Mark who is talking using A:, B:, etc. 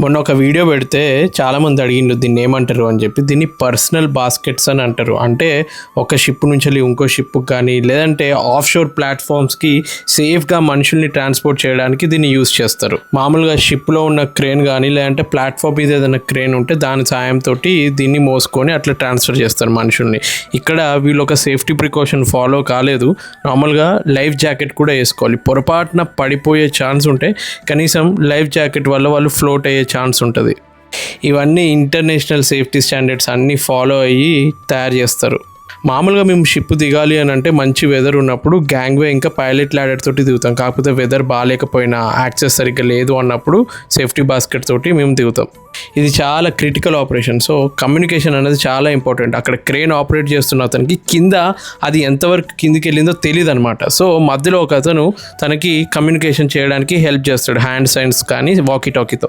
A: మొన్న ఒక వీడియో పెడితే చాలామంది అడిగిండు దీన్ని ఏమంటారు? అని చెప్పి. దీన్ని పర్సనల్ బాస్కెట్స్ అని అంటారు. అంటే ఒక షిప్ నుంచి వెళ్ళి ఇంకో షిప్ కానీ లేదంటే ఆఫ్ షోర్ ప్లాట్ఫామ్స్కి సేఫ్గా మనుషుల్ని ట్రాన్స్పోర్ట్ చేయడానికి దీన్ని యూస్ చేస్తారు. మామూలుగా షిప్లో ఉన్న క్రేన్ కానీ లేదంటే ప్లాట్ఫామ్ మీద ఏదైనా క్రేన్ ఉంటే దాని సాయంతో దీన్ని మోసుకొని అట్లా ట్రాన్స్ఫర్ చేస్తారు మనుషుల్ని. ఇక్కడ వీళ్ళు ఒక సేఫ్టీ ప్రికాషన్ ఫాలో కాలేదు. నార్మల్గా లైఫ్ జాకెట్ కూడా వేసుకోవాలి. పొరపాటున పడిపోయే ఛాన్స్ ఉంటే కనీసం లైఫ్ జాకెట్ వల్ల వాళ్ళు ఫ్లోట్ అయ్యే ఛాన్స్ ఉంటుంది. ఇవన్నీ ఇంటర్నేషనల్ సేఫ్టీ స్టాండర్డ్స్ అన్నీ ఫాలో అయ్యి తయారు చేస్తారు. మామూలుగా మేము షిప్ దిగాలి అని అంటే మంచి వెదర్ ఉన్నప్పుడు గ్యాంగ్వే ఇంకా పైలట్ ల్యాడర్ తోటి దిగుతాం. కాకపోతే వెదర్ బాగాలేకపోయినా యాక్సెస్ సరిగ్గా లేదు అన్నప్పుడు సేఫ్టీ బాస్కెట్ తోటి మేము దిగుతాం. ఇది చాలా క్రిటికల్ ఆపరేషన్ సో కమ్యూనికేషన్ అనేది చాలా ఇంపార్టెంట్ అక్కడ క్రేన్ ఆపరేట్ చేస్తున్న అతనికి కింద అది ఎంతవరకు కిందికి వెళ్ళిందో తెలియదు అనమాట సో మధ్యలో ఒక అతను తనకి కమ్యూనికేషన్ చేయడానికి హెల్ప్ చేస్తాడు. హ్యాండ్ సైన్స్ కానీ వాకీ టాకీతో